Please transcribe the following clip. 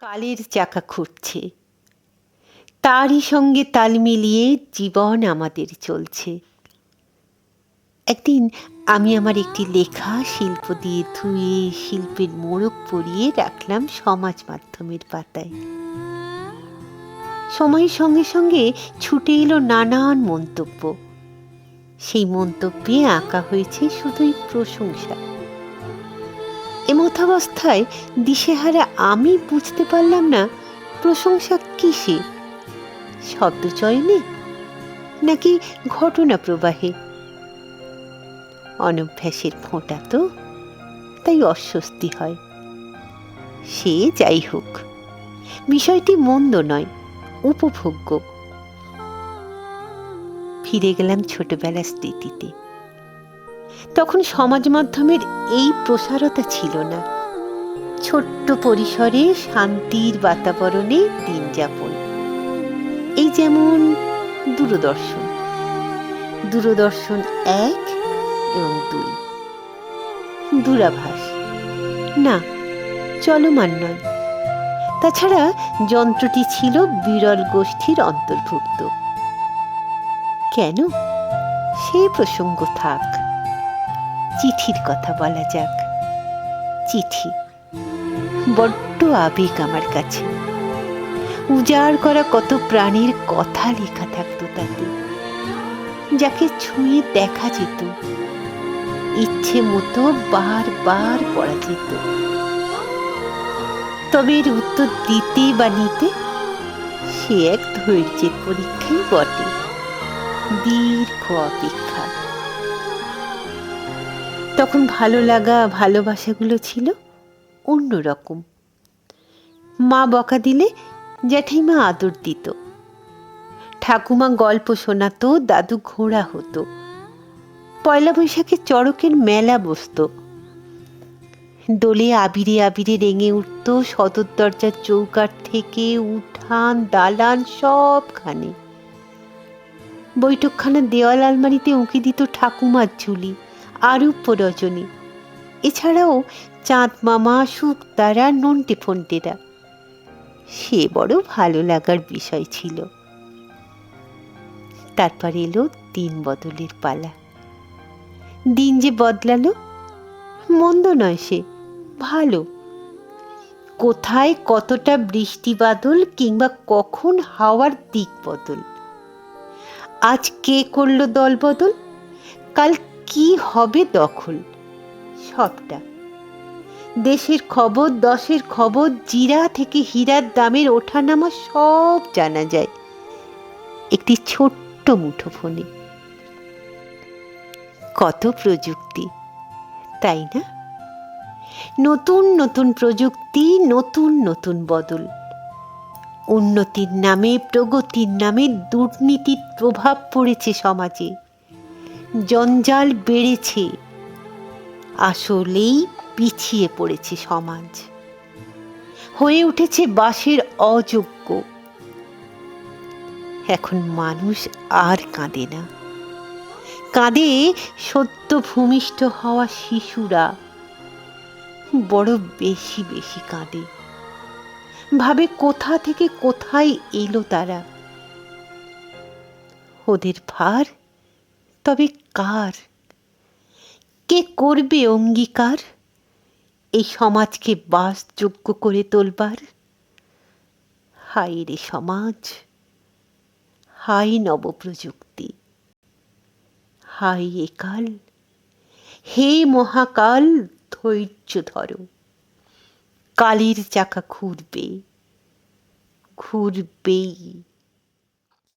কালের চাকা ঘুরছে তারই সঙ্গে তাল মিলিয়ে জীবন আমাদের চলছে। একদিন আমি আমার একটি লেখা শিল্প দিয়ে ধুয়ে, শিল্পের মোড়ক পরিয়ে রাখলাম সমাজ মাধ্যমের পাতায়। সময়ের সঙ্গে সঙ্গে ছুটে এলো নানান মন্তব্য। সেই মন্তব্যে আঁকা হয়েছে শুধুই প্রশংসা। এমতাবস্থায় দিশেহারা আমি বুঝতে পারলাম না প্রশংসা কিসে? শব্দচয়নে নাকি ঘটনা প্রবাহে? অনভ্যাসের ফোঁটা তো, তাই অস্বস্তি হয়। সে যাই হোক, বিষয়টি মন্দ নয়, উপভোগ্য। ফিরে গেলাম ছোটবেলার স্মৃতিতে। তখন সমাজ মাধ্যমের এই প্রসারতা ছিল না। ছোট্ট পরিসরে শান্তির বাতাবরণে দিন যাপন। এই যেমন দূরদর্শন। দূরদর্শন এক এবং দুই। দূরাভাস। না, চলমান নয়। তাছাড়া যন্ত্রটি ছিল বিরল গোষ্ঠীর অন্তর্ভুক্ত। কেন? সে প্রসঙ্গ থাক। চিঠির কথা বলা যাক। চিঠি। বড্ড আবেগ আমার কাছে। উজাড় করা কত প্রাণীর কথা লেখা থাকতো তাতে। যাকে ছুঁয়ে দেখা যেত। ইচ্ছে মতো বারবার পড়া যেত। তবে এর উত্তর দিতে বা নিতে সে এক ধৈর্যের পরীক্ষাই বটে। দীর্ঘ অপেক্ষা। তখন ভালো লাগা ভালোবাসাগুলো ছিল অন্যরকম মা বকা দিলে জ্যাঠাইমা আদর দিত। ঠাকুমা গল্প শোনাতো, দাদু ঘোড়া হতো। পয়লা বৈশাখে চড়কের মেলা বসত। দোলে আবিরে আবিরে রেঙে উঠত, সদর দরজার চৌকাঠ থেকে উঠান, দালান সবখানে। বৈঠকখানার দেওয়াল আলমারিতে উঁকি দিত ঠাকুমার ঝুলি। আরূপ রজনী এছাড়াও চাঁদ মামা শুকতারা নন্টে ফন্টেরা। সে বড় ভালো লাগার বিষয় ছিল। তারপর এলো দিন বদলের পালা। দিন যে বদলালো, মন্দ নয় সে, ভালো। কোথায় কতটা বৃষ্টি বাদল কিংবা কখন হাওয়ার দিক বদল। আজ কে করল দল বদল? কাল কি হবে দখল? সবটা। দেশের খবর, দশের খবর, জিরা থেকে হীরার দামের ওঠানামা সব জানা যায়। একটি ছোট্ট মুঠো ফোনে কত প্রযুক্তি, তাই না? নতুন নতুন প্রযুক্তি, নতুন নতুন বদল। উন্নতির নামে, প্রগতির নামে দুর্নীতির প্রভাব পড়েছে সমাজে। জঞ্জাল বেড়েছে। আসলেই পিছিয়ে পড়েছে সমাজ। হয়ে উঠেছে বাসের অযোগ্য। এখন মানুষ আর কাঁদে না। কাঁদে সদ্য ভূমিষ্ঠ হওয়া শিশুরা। বড় বেশি বেশি কাঁদে। ভাবে কোথা থেকে কোথায় এলো তারা। ওদের ভার তবে কার কে করবে অঙ্গীকার? এই সমাজকে বাসযোগ্য করে তোলবার? হাই রে সমাজ! হাই নবপ্রযুক্তি! হাই একাল হে মহাকাল, ধৈর্য ধরো। কালের চাকা ঘুরবে। ঘুরবেই।